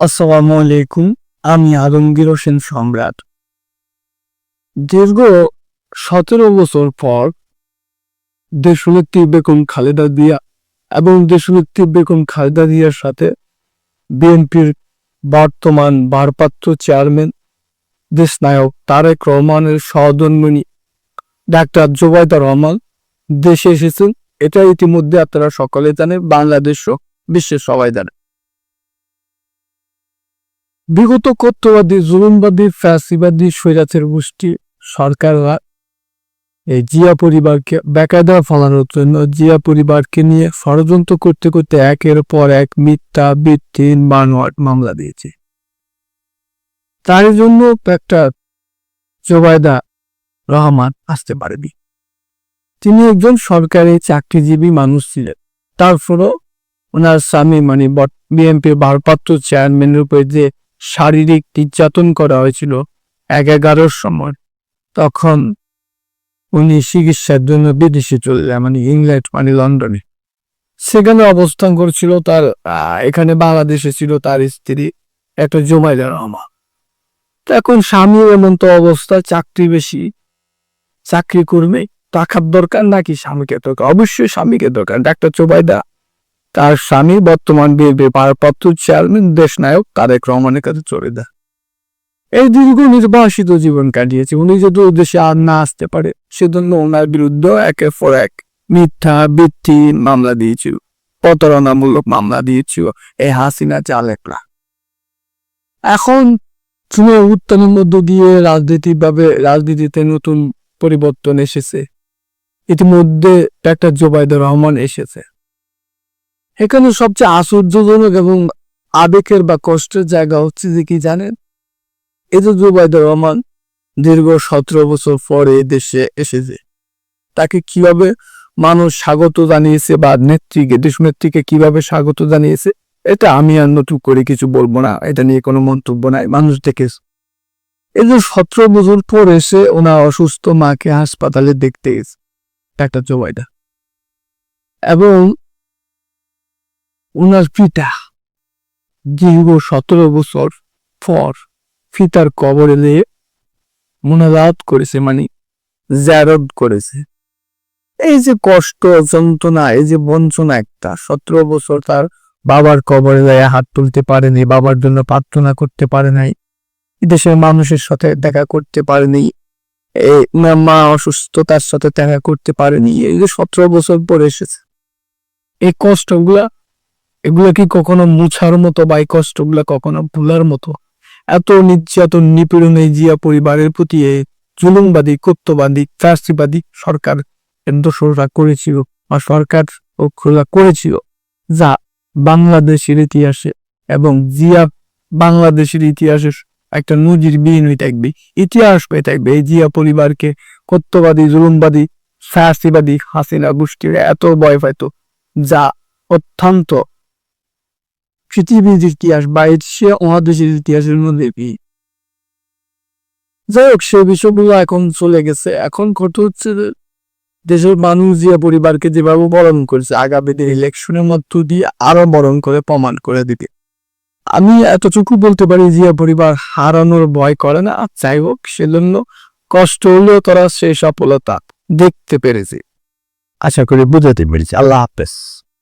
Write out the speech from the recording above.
আসসালামু আলাইকুম, আমি আলমগীর হোসেন সম্রাট। দীর্ঘ সতেরো বছর পর দেশনেত্রী বেগম খালেদা দিয়া এবং দেশনেত্রী বেগম খালেদা দিয়ার সাথে বিএনপির বর্তমান ভারপ্রাপ্ত চেয়ারম্যান, দেশনায়ক তারেক রহমানের সহধর্মিনী ডাক্তার জোবায়দা রহমান দেশে এসেছেন। এটা ইতিমধ্যে আপনারা সকলে জানেন, বাংলাদেশ বিশ্বের সবাই জানে। বিগত কর্তবাদী জুলুমবাদী, ফ্যাসিবাদী স্বৈরাচার গোষ্ঠী সরকাররা এই জিয়া পরিবারকে বেকায়দা ফলানোর জন্য জিয়া পরিবারকে নিয়ে ষড়যন্ত্র করতে করতে একের পর এক মিথ্যা ভিত্তিহীন মানওয়াট মামলা দিয়েছে। তার জন্য একটা জোবায়দা রহমান আসতে পারেনি। তিনি একজন সরকারি চাকরিজীবী মানুষ ছিলেন। তারপরও ওনার স্বামী মানে বিএনপির ভারপ্রাপ্ত চেয়ারম্যানের উপরে যে শারীরিক নির্যাতন করা হয়েছিল এক এগারোর সময়। তখন উনি চিকিৎসার জন্য বিদেশে চলে যায় মানে ইংল্যান্ড মানে লন্ডনে। সেখানে অবস্থান করছিল তার এখানে বাংলাদেশে ছিল তার স্ত্রী, একটা জুমাইদা রহমান। তো এখন স্বামীর এমন তো অবস্থা, চাকরি বেশি, চাকরি করবে টাকার দরকার নাকি স্বামীকে দরকার? অবশ্যই স্বামীকে দরকার, ডাক্তার চোবাইদা তার স্বামী বর্তমান বিএনপি ভারপ্রাপ্ত চেয়ারম্যান দেশ নায়ক তারেক রহমানের কাছে চলে দেয় এই দীর্ঘ নির্বাসিত জীবন কাটিয়েছে। উনি যদি দেশে আর না আসতে পারে, সেজন্য ওনার বিরুদ্ধে একের পর এক মিথ্যা বৃত্তি মামলা দিয়েছিল, প্রতারণামূলক মামলা দিয়েছিল এই হাসিনা চালেকরা। এখন চুনে উত্থানের মধ্য দিয়ে রাজনীতিভাবে রাজনীতিতে নতুন পরিবর্তন এসেছে। ইতিমধ্যে ডাক্তার জোবাইদুর রহমান এসেছে। এখানে সবচেয়ে আশ্চর্যজনক এবং আবেগের বা কষ্টের জায়গা হচ্ছে যে কি জানেন? এই যে জুবাইদুর রহমান দীর্ঘ সতেরো বছর পরে দেশে এসেছে। তাকে কীভাবে মানুষ স্বাগত জানিয়েছে বা নেত্রীকে, দেশ নেত্রীকে কীভাবে স্বাগত জানিয়েছে, এটা আমি আর নতুন করে কিছু বলব না। এটা নিয়ে কোনো মন্তব্য নাই, মানুষ দেখেছে। এই যে সতেরো বছর পর এসে ওনার অসুস্থ মাকে হাসপাতালে দেখতে গেছে, ডাক্তার জোবাইদা। এবং উনার পিতা দীর্ঘ সতেরো বছর পর পিতার কবরে দিয়ে মোনাজাত করেছে মানে জারদ করেছে। এই যে কষ্ট, যন্ত্রণা, এই যে বঞ্চনা একটা, সতেরো বছর তার বাবার কবরে যায়, হাত তুলতে পারেনি বাবার জন্য প্রার্থনা করতে পারে নাই দেশের মানুষের সাথে দেখা করতে পারেনি মা অসুস্থতার সাথে দেখা করতে পারেনি এই যে সতেরো বছর পরে এসেছে। এই কষ্টগুলা এগুলো কি কখনো মুছার মতো বা এই কষ্টগুলা কখনো ভুলার মতো? এত নির্যাতন নিপীড়ন এই জিয়া পরিবারের প্রতি এই জুলুমবাদী কর্তবাদী চাষিবাদী সরকার কেন্দ্রসরকার করেছিল বা সরকার খোলা করেছিল। যা বাংলাদেশের ইতিহাসে এবং জিয়া বাংলাদেশের ইতিহাসে একটা নজির বিহীন হয়ে থাকবে। ইতিহাস হয়ে থাকবে এই জিয়া পরিবারকে কর্তবাদী জুলুমবাদী ফাঁসিবাদী হাসিনা গোষ্ঠীর এত ভয় পাইত, যা অত্যন্ত পৃথিবীর ইতিহাস বা এশিয়া মহাদেশের ইতিহাসের মধ্যে কি? যাই হোক সে বিষয়গুলো এখন চলে গেছে। এখন কথা হচ্ছে দেশের মানুষ জিয়া পরিবারকে যেভাবে বরণ করেছে, আগামী ইলেকশনের মধ্য দিয়ে আরও বরণ করে, প্রমাণ করে দিবে। আমি এতটুকু বলতে পারি জিয়া পরিবার হারানোর ভয় করে না। যাই হোক সেজন্য কষ্ট হলেও তারা সেই সফলতা দেখতে পেরেছে। আশা করি বুঝাতে পেরেছি। আল্লাহ হাফেজ।